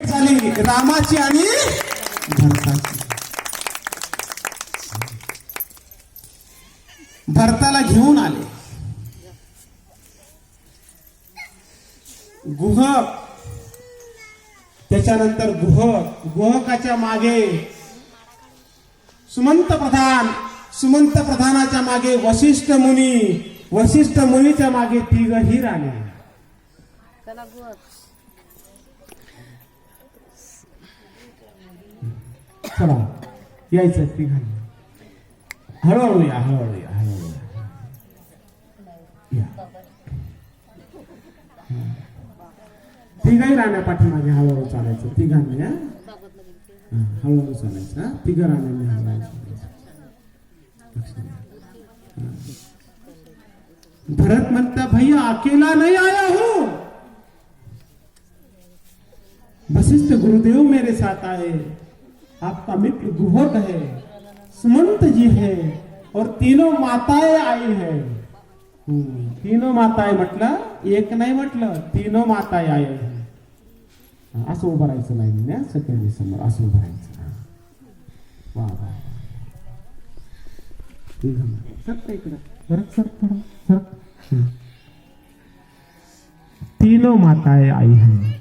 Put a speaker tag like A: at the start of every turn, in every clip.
A: झाली. रामाची आणि भरताची. भरताला घेऊन आले. गुहक त्याच्यानंतर गुहक गुहकाच्या मागे सुमंत प्रधान. सुमंत प्रधानाच्या मागे वशिष्ठ मुनी. वशिष्ठ मुनीच्या मागे तिघही राणे. चला यायचं तिघांनी. हळूहळू या हळूहळू या. हळूहळू या. या तिघही राण्या पाठीमागे हळूहळू चालायचं. तिघांनी हा? हळूहळू चालायचं हा? तिघ राण्यांनी हळूहळू चालायचं. भरत म्हणता भैया अकेला नहीं आया हूं. वशिष्ठ गुरुदेव मेरे साथ आए। आपका मित्र गुहक है सुमंत जी है और तीनों माताएं आई है। तीनों माताएं म्हटलं एक नाही म्हटलं तीनों माताएं आए हैं। असं उभं राहायचं नाही ना सगळ्यांनी समोर असं उभं राहायचं. हा. वा वा. सरक इकडं. सरक सरक थोडं सरक. हं. तीनों माताएं आई हैं.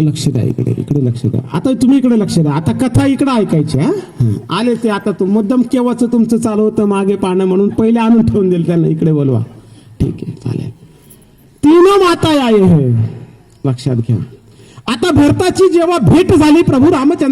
A: लक्ष द्या इकडे इकडे लक्ष द्या. आता तुम्ही इकडे लक्ष द्या. आता कथा इकडे ऐकायची हा. आले ते आता तू. मुद्दम केव्हाच तुमचं चालू होतं मागे पाहणं म्हणून पहिले आणून ठेवून दिलं त्यांना. इकडे बोलवा. ठीक आहे चालेल. तीन माता आहे हे. लक्षात घ्या. आता भरताची जेव्हा भेट झाली प्रभू रामचंद्र